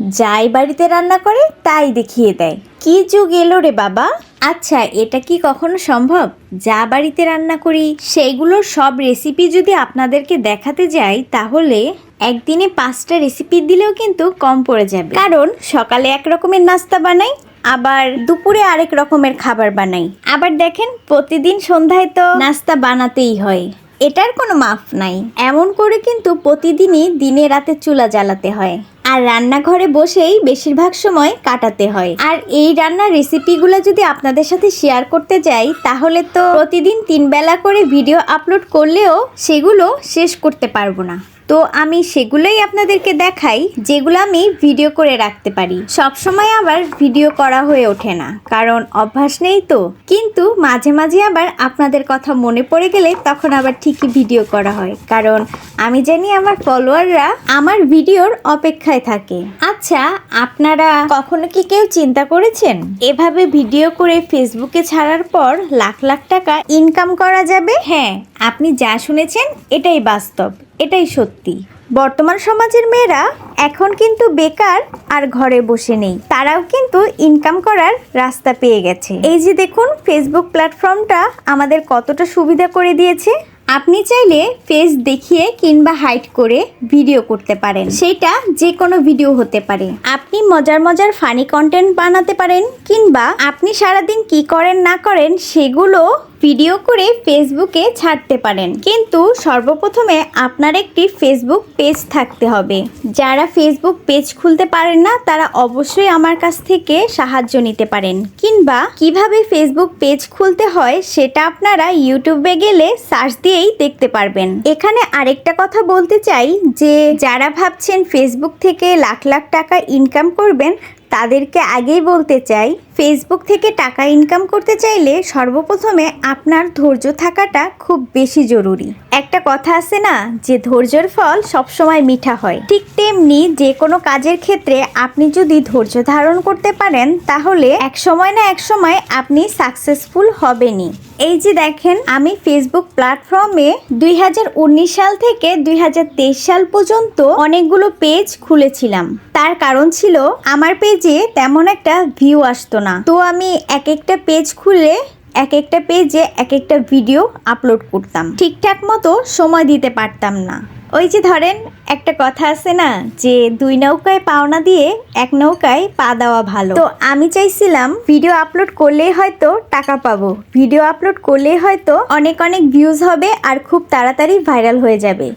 যাই বাড়িতে রান্না করে, তাই দেখিয়ে দেয়। কি যুগ এলো রে বাবা? আচ্ছা এটা কি কখনো সম্ভব? যা বাড়িতে রান্না করি সেইগুলোর সব রেসিপি যদি আপনাদেরকে দেখাতে যাই, তাহলে একদিনে পাঁচটা রেসিপি দিলেও কিন্তু কম পড়ে যাবে। কারণ সকালে এক রকমের নাস্তা বানাই, আবার দুপুরে আরেক রকমের খাবার বানাই। আবার দেখেন, প্রতিদিন সন্ধ্যায় তো নাস্তা বানাতেই হয়। এটার কোনো মাফ নাই। এমন করে কিন্তু প্রতিদিনই দিনে রাতে চুলা জ্বালাতে হয়। আর রান্নাঘরে বসেই বেশিরভাগ সময় কাটাতে হয়। আর এই রান্নার রেসিপিগুলো যদি আপনাদের সাথে শেয়ার করতে যাই, তাহলে তো প্রতিদিন তিন বেলা করে ভিডিও আপলোড করলেও সেগুলো শেষ করতে পারব না। তো আমি সেগুলোই আপনাদেরকে দেখাই, যেগুলো আমি ভিডিও করে রাখতে পারি। সব সময় আবার ভিডিও করা হয়ে ওঠে না, কারণ অভ্যাস নেই তো। কিন্তু মাঝে মাঝে আবার আপনাদের কথা মনে পড়ে গেলে তখন আবার ঠিকই ভিডিও করা হয়, কারণ আমি জানি আমার ফলোয়াররা আমার ভিডিওর অপেক্ষায় থাকে। আচ্ছা আপনারা কখনো কি কেউ চিন্তা করেছেন? এভাবে ভিডিও করে ফেসবুকে ছাড়ার পর লাখ লাখ টাকা ইনকাম করা যাবে? হ্যাঁ আপনি যা শুনেছেন এটাই বাস্তব। এটাই সত্যি। বর্তমান সমাজের মেয়েরা এখন কিন্তু বেকার আর ঘরে বসে নেই। তারাও কিন্তু ইনকাম করার রাস্তা পেয়ে গেছে। এই যে দেখুন ফেসবুক প্ল্যাটফর্মটা আমাদের কতটা সুবিধা করে দিয়েছে। আপনি চাইলে ফেস দেখিয়ে কিংবা হাইট করে ভিডিও করতে পারেন। সেটা যে কোনো ভিডিও হতে পারে। আপনি মজার মজার ফানি কন্টেন্ট বানাতে পারেন কিংবা আপনি সারাদিন কি করেন না করেন সেগুলো ভিডিও করে ফেসবুকে ছাড়তে পারেন। কিন্তু সর্বপ্রথমে আপনার একটি ফেসবুক পেজ থাকতে হবে। যারা ফেসবুক পেজ খুলতে পারেন না, তারা অবশ্যই আমার কাছ থেকে সাহায্য নিতে পারেন। কিংবা কীভাবে ফেসবুক পেজ খুলতে হয়, সেটা আপনারা ইউটিউবে গেলে সার্চ দিয়েই দেখতে পারবেন। এখানে আরেকটা কথা বলতে চাই যে, যারা ভাবছেন ফেসবুক থেকে লাখ লাখ টাকা ইনকাম করবেন তাদেরকে আগেই বলতে চাই ফেসবুক থেকে টাকা ইনকাম করতে চাইলে সর্বপ্রথমে আপনার ধৈর্য থাকাটা খুব বেশি জরুরি। একটা কথা আছে না, যে ধৈর্যের ফল সবসময় মিঠা হয়। ঠিক তেমনি যে কোনো কাজের ক্ষেত্রে আপনি যদি ধৈর্য ধারণ করতে পারেন, তাহলে এক সময় না এক সময় আপনি সাকসেসফুল হবেনই। এই যে দেখেন, আমি ফেসবুক প্ল্যাটফর্মে দুই হাজার উনিশ সাল থেকে দুই হাজার তেইশ সাল পর্যন্ত অনেকগুলো পেজ খুলেছিলাম। তার কারণ ছিল, আমার পেজে তেমন একটা ভিউ আসতো না। তো আমি এক একটা পেজ খুলে এক একটা পেজে এক একটা ভিডিও আপলোড করতাম। ঠিকঠাক মতো সময় দিতে পারতাম না। ওই যে ধরেন, একটা কথা আছে না, যে দুই নৌকায় পাওনা দিয়ে এক নৌকায় পা দেওয়া ভালো। তো আমি চাইছিলাম ভিডিও আপলোড করলে হয়তো টাকা পাবো। ভিডিও আপলোড করলে হয়তো অনেক অনেক ভিউজ হবে আর খুব তাড়াতাড়ি ভাইরাল হয়ে যাবে।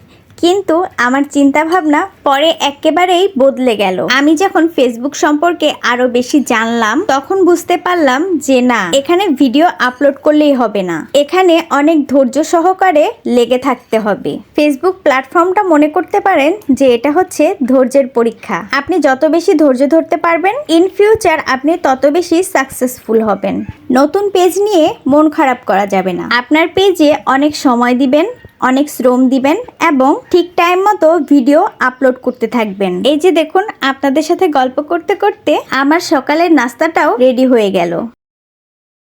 কিন্তু আমার চিন্তা ভাবনা পরে একেবারেই বদলে গেল। আমি যখন ফেসবুক সম্পর্কে আরও বেশি জানলাম, তখন বুঝতে পারলাম যে না, এখানে ভিডিও আপলোড করলেই হবে না। এখানে অনেক ধৈর্য সহকারে লেগে থাকতে হবে। ফেসবুক প্ল্যাটফর্মটা মনে করতে পারেন যে এটা হচ্ছে ধৈর্যের পরীক্ষা। আপনি যত বেশি ধৈর্য ধরতে পারবেন ইন ফিউচার আপনি তত বেশি সাকসেসফুল হবেন। নতুন পেজ নিয়ে মন খারাপ করা যাবে না। আপনার পেজে অনেক সময় দিবেন অনেক শ্রম দিবেন এবং ঠিক টাইম মতো ভিডিও আপলোড করতে থাকবেন। এই যে দেখুন, আপনাদের সাথে গল্প করতে করতে আমার সকালের নাস্তাটাও রেডি হয়ে গেল।